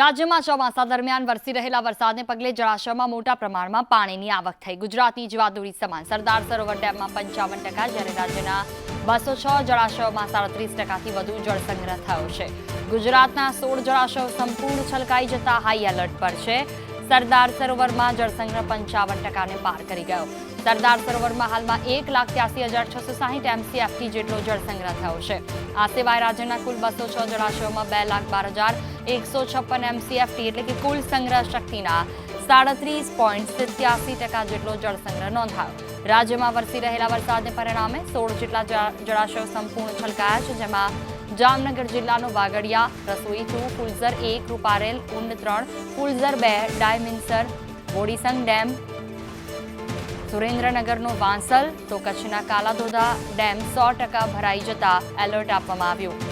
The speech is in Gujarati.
રાજ્યમાં ચોમાસા દરમિયાન વરસી રહેલા વરસાદને પગલે જળાશયમાં મોટા પ્રમાણમાં પાણીની આવક થઈ. ગુજરાતની જીવાદોરી સમાન. સરદાર સરોવર ડેમમાં પંચાવન ટકા, જ્યારે રાજ્યના બસો છ જળાશયોમાં સાડત્રીસ ટકાથી વધુ જળસંગ્રહ થયો છે. ગુજરાતના સોળ જળાશયો સંપૂર્ણ છલકાઈ જતા હાઈ એલર્ટ પર છે. સરદાર સરોવરમાં જળસંગ્રહ પંચાવન ટકાને પાર કરી ગયો. સરદાર સરોવરમાં હાલમાં એક લાખ ત્યાસી હજાર છસો સાહીઠ એમસીએફટી જેટલો જળસંગ્રહ થયો છે. આ સિવાય રાજ્યના કુલ બસો છ જળાશયોમાં બે લાખ બાર હજાર એકસો છપ્પન એમસીએફટી એટલે કે કુલ સંગ્રહ શક્તિના સાડત્રીસ પોઈન્ટ સિત્યાસી ટકા જેટલો જળસંગ્રહ નોંધાયો. રાજ્યમાં વરસી રહેલા વરસાદને પરિણામે સોળ જેટલા જળા- જળાશયો સંપૂર્ણ છલકાયા છે, જેમાં જામનગર જિલ્લાનો વાગડિયા, રસોઈ ટુ, ફુલઝર એક, રૂપારેલ ઉંડ ત્રણ, ફુલઝર બે, ડાયમિન્સર બોડીસંગ ડેમ, સુરેન્દ્રનગરનો વાંસલ, તો કચ્છના કાલાધોધા ડેમ સો ટકા ભરાઈ જતા એલર્ટ આપવામાં આવ્યું.